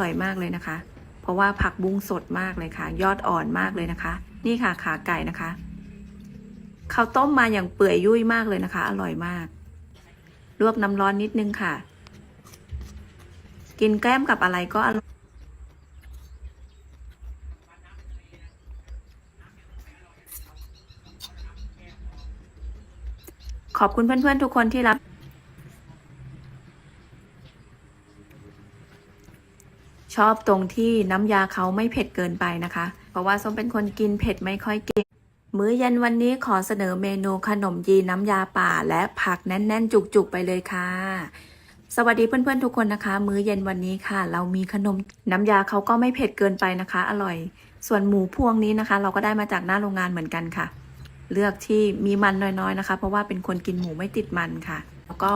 ร่อยมากเลยนะคะ เพราะว่าผักบุ้งสดมากเลยค่ะ ยอดอ่อนมากเลยนะคะ นี่ค่ะขาไก่นะคะเขาต้มมาอย่างเปื่อยยุ่ยมากเลยนะคะ อร่อยมาก ลวกน้ำร้อนนิดนึงค่ะ กินแก้มกับอะไรก็อร่อยขอบคุณเพื่อนๆทุกคนที่รับ ชอบตรงที่น้ำยาเขาไม่เผ็ดเกินไปนะคะ เพราะว่าส้มเป็นคนกินเผ็ดไม่ค่อยเก่งมื้อเย็นวันนี้ขอเสนอเมนูขนมจีนน้ำยาป่า และผักแน่นๆ จุกๆ ไปเลยค่ะ สวัสดีเพื่อนๆทุกคนนะคะ มื้อเย็นวันนี้ค่ะ เรามีขนมน้ำยาเขาก็ไม่เผ็ดเกินไปนะคะ อร่อย ส่วนหมูพวงนี้นะคะ เราก็ได้มาจากหน้าโรงงานเหมือนกันค่ะ เลือกที่มีมันน้อยๆนะคะ เพราะว่าเป็นคนกินหมูไม่ติดมันค่ะ แล้วก็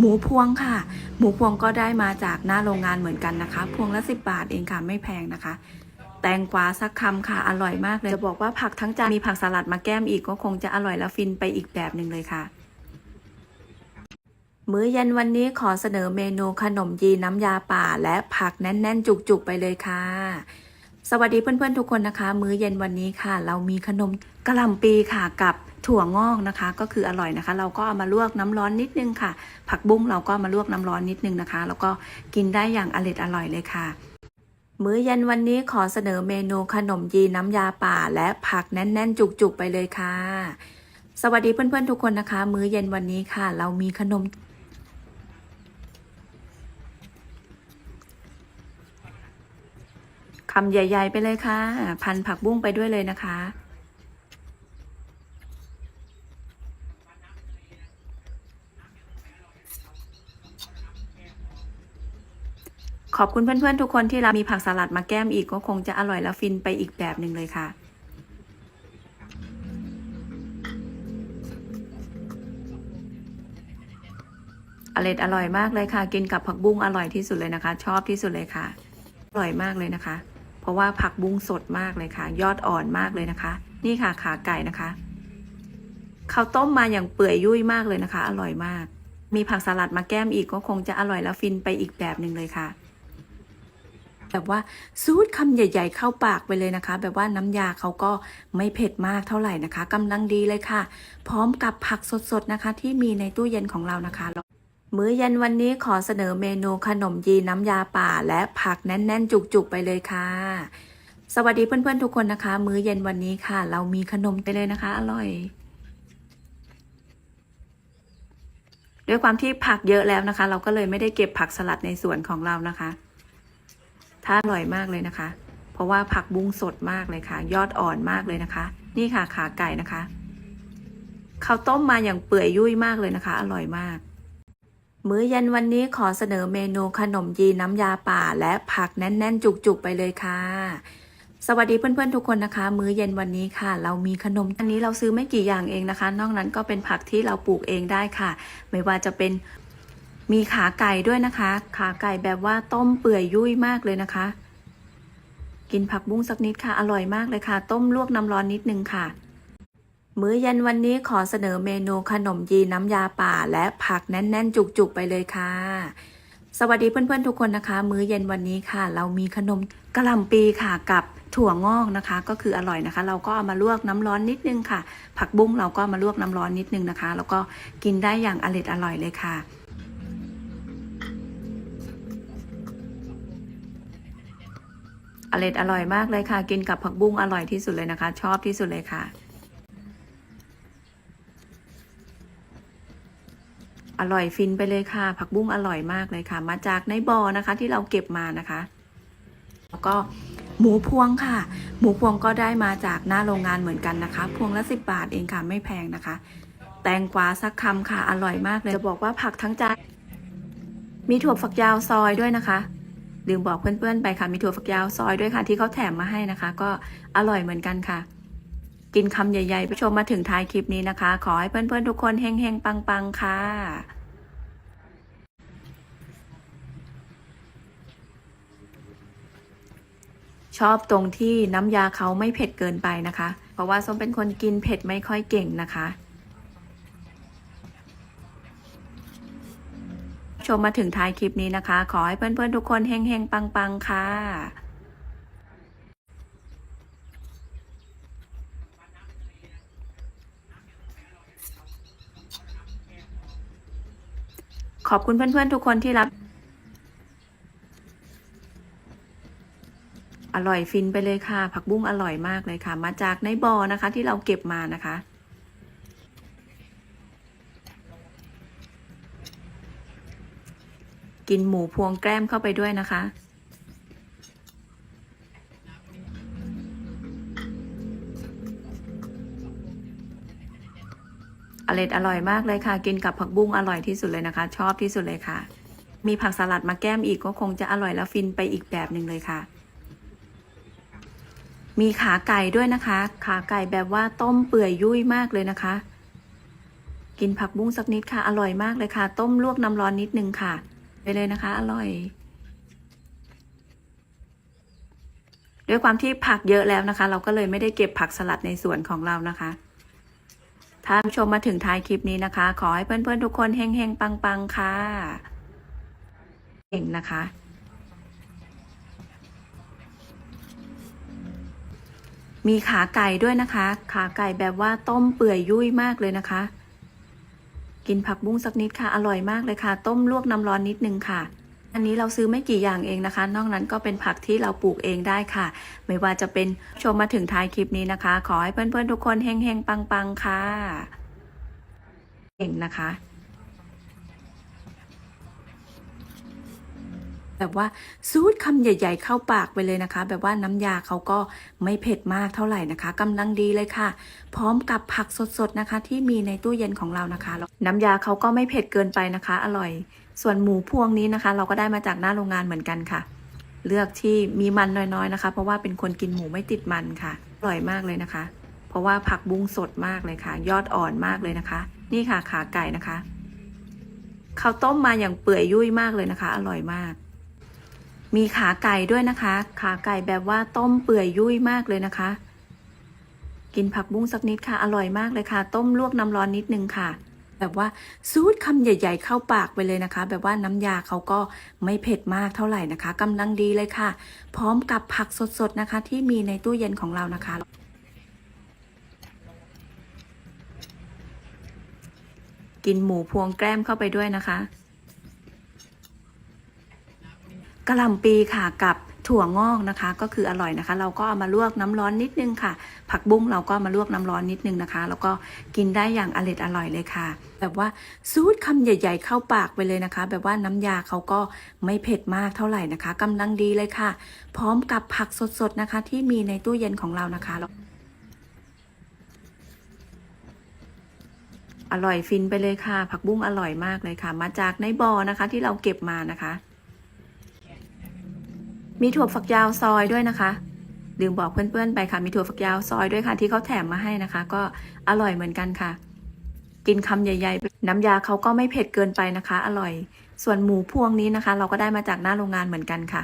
หมูพวงค่ะ หมูพวงก็ได้มาจากหน้าโรงงานเหมือนกันนะคะ พวงละสิบบาทเองค่ะไม่แพงนะคะ แตงกวาสักคำค่ะ อร่อยมากเลย จะบอกว่าผักทั้งจานมีผักสลัดมาแก้มอีกก็คงจะอร่อยและฟินไปอีกแบบหนึ่งเลยค่ะ มื้อเย็นวันนี้ขอเสนอเมนูขนมจีนน้ำยาป่าและผักแน่นๆ จุกๆไปเลยค่ะ สวัสดีเพื่อนๆทุกคนนะคะ มื้อเย็นวันนี้ค่ะ เรามีขนมกะหล่ำปีค่ะกับถั่วงอกนะคะ ก็คืออร่อยนะคะ เราก็เอามาลวกน้ำร้อนนิดนึงค่ะ ผักบุ้งเราก็มาลวกน้ำร้อนนิดนึงนะคะ แล้วก็กินได้อย่างอร่อยอร่อยเลยค่ะ มื้อเย็นวันนี้ขอเสนอเมนูขนมจีนน้ำยาป่า และผักแน่น ๆ จุกๆไปเลยค่ะ สวัสดีเพื่อนๆทุกคนนะคะ มื้อเย็นวันนี้ค่ะ เรามีขนม คำใหญ่ ๆ ไปเลยค่ะ พันผักบุ้งไปด้วยเลยนะคะ ขอบคุณเพื่อนๆทุกคนที่รับมีผักสลัดมาแก้มอีกก็คงจะอร่อยและฟินไปอีกแบบหนึ่งเลยค่ะอร่อยอร่อยมากเลยค่ะ กินกับผักบุ้งอร่อยที่สุดเลยนะคะ ชอบที่สุดเลยค่ะ อร่อยมากเลยนะคะ เพราะว่าผักบุ้งสดมากเลยค่ะ ยอดอ่อนมากเลยนะคะ นี่ค่ะขาไก่นะคะเขาต้มมาอย่างเปื่อยยุ่ยมากเลยนะคะ อร่อยมาก มีผักสลัดมาแก้มอีกก็คงจะอร่อยและฟินไปอีกแบบหนึ่งเลยค่ะ แบบว่าซูดคำใหญ่ ๆ เข้าปากไปเลยนะคะ แบบว่าน้ำยาเขาก็ไม่เผ็ดมากเท่าไหร่นะคะกำลังดีเลยค่ะ พร้อมกับผักสดๆนะคะ ที่มีในตู้เย็นของเรานะคะ มื้อเย็นวันนี้ขอเสนอเมนูขนมจีนน้ำยาป่า และผักแน่น ๆ จุก ๆ ไปเลยค่ะ สวัสดีเพื่อน ๆ ทุกคนนะคะ มื้อเย็นวันนี้ค่ะ เรามีขนมไปเลยนะคะ อร่อย ด้วยความที่ผักเยอะแล้วนะคะ เราก็เลยไม่ได้เก็บผักสลัดในสวนของเรานะคะ ถ้าอร่อยมากเลยนะคะ เพราะว่าผักบุ้งสดมากเลยค่ะ ยอดอ่อนมากเลยนะคะ นี่ค่ะขาไก่นะคะเขาต้มมาอย่างเปื่อยยุ่ยมากเลยนะคะ อร่อยมาก มื้อเย็นวันนี้ขอเสนอเมนูขนมจีนน้ำยาป่า และผักแน่นๆ จุกๆ ไปเลยค่ะ สวัสดีเพื่อนๆ ทุกคนนะคะ มื้อเย็นวันนี้ค่ะ เรามีขนมอันนี้เราซื้อไม่กี่อย่างเองนะคะ นอกนั้นก็เป็นผักที่เราปลูกเองได้ค่ะ ไม่ว่าจะเป็นมีขาไก่ด้วยนะคะ ขาไก่แบบว่าต้มเปื่อยยุ่ยมากเลยนะคะ กินผักบุ้งสักนิดค่ะ อร่อยมากเลยค่ะ ต้มลวกน้ำร้อนนิดนึงค่ะ มื้อเย็นวันนี้ขอเสนอเมนูขนมจีน้ำยาป่า และผักแน่นๆ จุกๆ ไปเลยค่ะ สวัสดีเพื่อนๆทุกคนนะคะ มื้อเย็นวันนี้ค่ะ เรามีขนมกะหล่ำปีค่ะกับถั่วงอกนะคะ ก็คืออร่อยนะคะ เราก็เอามาลวกน้ำร้อนนิดนึงค่ะ ผักบุ้งเราก็มาลวกน้ำร้อนนิดนึงนะคะ แล้วก็กินได้อย่างอร่อยอร่อยเลยค่ะอร่อยอร่อยมากเลยค่ะ กินกับผักบุ้งอร่อยที่สุดเลยนะคะ ชอบที่สุดเลยค่ะ อร่อยฟินไปเลยค่ะ ผักบุ้งอร่อยมากเลยค่ะ มาจากในบ่อนะคะที่เราเก็บมานะคะ แล้วก็หมูพวงค่ะ หมูพวงก็ได้มาจากหน้าโรงงานเหมือนกันนะคะ พวงละสิบบาทเองค่ะไม่แพงนะคะ แตงกวาสักคำค่ะ อร่อยมากเลย จะบอกว่าผักทั้งจานมีถั่วฝักยาวซอยด้วยนะคะลืมบอกเพื่อนๆไปค่ะมีถั่วฝักยาวซอยด้วยค่ะ ที่เขาแถมมาให้นะคะ ก็อร่อยเหมือนกันค่ะ กินคำใหญ่ๆผู้ชมมาถึงท้ายคลิปนี้นะคะ ขอให้เพื่อนๆทุกคนเฮงๆ ปังๆ ค่ะชอบตรงที่น้ำยาเขาไม่เผ็ดเกินไปนะคะ เพราะว่าส้มเป็นคนกินเผ็ดไม่ค่อยเก่งนะคะ ชมมาถึงท้ายคลิปนี้นะคะ ขอให้เพื่อนๆทุกคนเฮงๆปังๆ ค่ะ ขอบคุณเพื่อนๆทุกคนที่รับ อร่อยฟินไปเลยค่ะ ผักบุ้งอร่อยมากเลยค่ะ มาจากในบ่อนะคะ ที่เราเก็บมานะคะกินหมูพวงแกล้มเข้าไปด้วยนะคะ อร่อยอร่อยมากเลยค่ะ กินกับผักบุ้งอร่อยที่สุดเลยนะคะ ชอบที่สุดเลยค่ะ มีผักสลัดมาแก้มอีกก็คงจะอร่อยแล้วฟินไปอีกแบบหนึ่งเลยค่ะ มีขาไก่ด้วยนะคะ ขาไก่แบบว่าต้มเปื่อยยุ่ยมากเลยนะคะ กินผักบุ้งสักนิดค่ะ อร่อยมากเลยค่ะ ต้มลวกน้ำร้อนนิดนึงค่ะ ไปเลยนะคะ อร่อยด้วยความที่ผักเยอะแล้วนะคะ เราก็เลยไม่ได้เก็บผักสลัดในสวนของเรานะคะ ถ้าชมมาถึงท้ายคลิปนี้นะคะ ขอให้เพื่อนๆทุกคนเฮงๆปังๆค่ะเก่งนะคะมีขาไก่ด้วยนะคะ ขาไก่แบบว่าต้มเปื่อยยุ่ยมากเลยนะคะ กินผักบุ้งสักนิดค่ะ อร่อยมากเลยค่ะ ต้มลวกน้ำร้อนนิดนึงค่ะ อันนี้เราซื้อไม่กี่อย่างเองนะคะ นอกนั้นก็เป็นผักที่เราปลูกเองได้ค่ะ ไม่ว่าจะเป็นชมมาถึงท้ายคลิปนี้นะคะ ขอให้เพื่อนๆทุกคนเฮงๆปังๆค่ะเก่งนะคะแบบว่าซูดคำใหญ่ ๆ เข้าปากไปเลยนะคะ แบบว่าน้ำยาเขาก็ไม่เผ็ดมากเท่าไหร่นะคะกำลังดีเลยค่ะ พร้อมกับผักสดๆนะคะ ที่มีในตู้เย็นของเรานะคะ น้ำยาเขาก็ไม่เผ็ดเกินไปนะคะ อร่อย ส่วนหมูพวงนี้นะคะ เราก็ได้มาจากหน้าโรงงานเหมือนกันค่ะ เลือกที่มีมันน้อยๆนะคะ เพราะว่าเป็นคนกินหมูไม่ติดมันค่ะอร่อยมากเลยนะคะ เพราะว่าผักบุ้งสดมากเลยค่ะ ยอดอ่อนมากเลยนะคะ นี่ค่ะขาไก่นะคะเขาต้มมาอย่างเปื่อยยุ่ยมากเลยนะคะ อร่อยมาก มีขาไก่ด้วยนะคะ ขาไก่แบบว่าต้มเปื่อยยุ่ยมากเลยนะคะ กินผักบุ้งสักนิดค่ะ อร่อยมากเลยค่ะ ต้มลวกน้ำร้อนนิดนึงค่ะ แบบว่าซูดคำใหญ่ ๆ เข้าปากไปเลยนะคะ แบบว่าน้ำยาเขาก็ไม่เผ็ดมากเท่าไหร่นะคะกำลังดีเลยค่ะ พร้อมกับผักสดๆนะคะ ที่มีในตู้เย็นของเรานะคะกินหมูพวงแกล้มเข้าไปด้วยนะคะกะหล่ำปีค่ะกับ ถั่วงอกนะคะ ก็คืออร่อยนะคะ เราก็เอามาลวกน้ำร้อนนิดนึงค่ะ ผักบุ้งเราก็มาลวกน้ำร้อนนิดนึงนะคะ แล้วก็กินได้อย่างอร่อยอร่อยเลยค่ะ แบบว่าซูดคำใหญ่ ๆ เข้าปากไปเลยนะคะ แบบว่าน้ำยาเขาก็ไม่เผ็ดมากเท่าไหร่นะคะกำลังดีเลยค่ะ พร้อมกับผักสดๆนะคะ ที่มีในตู้เย็นของเรานะคะอร่อยฟินไปเลยค่ะ ผักบุ้งอร่อยมากเลยค่ะ มาจากในบ่อนะคะที่เราเก็บมานะคะ มีถั่วฝักยาวซอยด้วยนะคะลืมบอกเพื่อนๆไปค่ะ มีถั่วฝักยาวซอยด้วยค่ะ ที่เขาแถมมาให้นะคะ ก็อร่อยเหมือนกันค่ะ กินคำใหญ่ ๆ น้ำยาเขาก็ไม่เผ็ดเกินไปนะคะ อร่อย ส่วนหมูพวงนี้นะคะ เราก็ได้มาจากหน้าโรงงานเหมือนกันค่ะ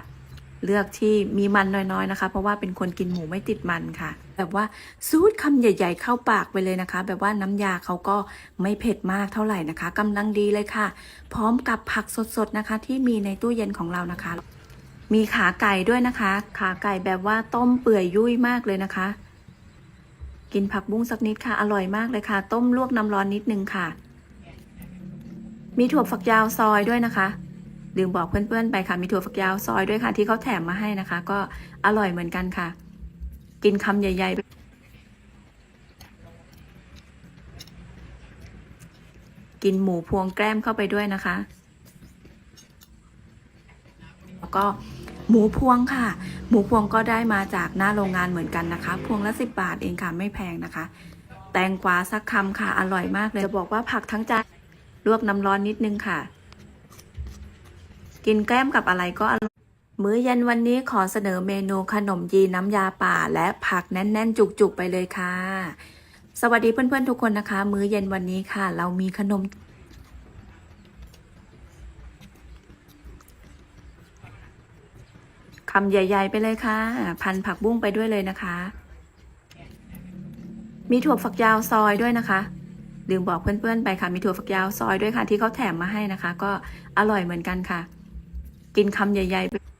เลือกที่มีมันน้อยๆนะคะ เพราะว่าเป็นคนกินหมูไม่ติดมันค่ะ แบบว่าซูดคำใหญ่ ๆ เข้าปากไปเลยนะคะ แบบว่าน้ำยาเขาก็ไม่เผ็ดมากเท่าไหร่นะคะกำลังดีเลยค่ะ พร้อมกับผักสดๆนะคะ ที่มีในตู้เย็นของเรานะคะ มีขาไก่ด้วยนะคะ ขาไก่แบบว่าต้มเปื่อยยุ่ยมากเลยนะคะ กินผักบุ้งสักนิดค่ะ อร่อยมากเลยค่ะ ต้มลวกน้ำร้อนนิดนึงค่ะ มีถั่วฝักยาวซอยด้วยนะคะลืมบอกเพื่อนๆไปค่ะ มีถั่วฝักยาวซอยด้วยค่ะ ที่เขาแถมมาให้นะคะ ก็อร่อยเหมือนกันค่ะ กินคำใหญ่ ๆ กินหมูพวงแกล้มเข้าไปด้วยนะคะ แล้วก็หมูพวงค่ะ หมูพวงก็ได้มาจากหน้าโรงงานเหมือนกันนะคะ พวงละสิบบาทเองค่ะไม่แพงนะคะ แตงกวาสักคำค่ะ อร่อยมากเลย จะบอกว่าผักทั้งจานลวกน้ำร้อนนิดนึงค่ะ กินแกล้มกับอะไรก็อร่อยมื้อเย็นวันนี้ขอเสนอเมนูขนมจีน้ำยาป่า และผักแน่น ๆ จุก ๆ ไปเลยค่ะ สวัสดีเพื่อน ๆ ทุกคนนะคะ มื้อเย็นวันนี้ค่ะ เรามีขนม คำใหญ่ ๆ ไปเลยค่ะ พันผักบุ้งไปด้วยเลยนะคะ มีถั่วฝักยาวซอยด้วยนะคะลืมบอกเพื่อนๆไปค่ะ มีถั่วฝักยาวซอยด้วยค่ะ ที่เขาแถมมาให้นะคะ ก็อร่อยเหมือนกันค่ะ กินคำใหญ่ ๆ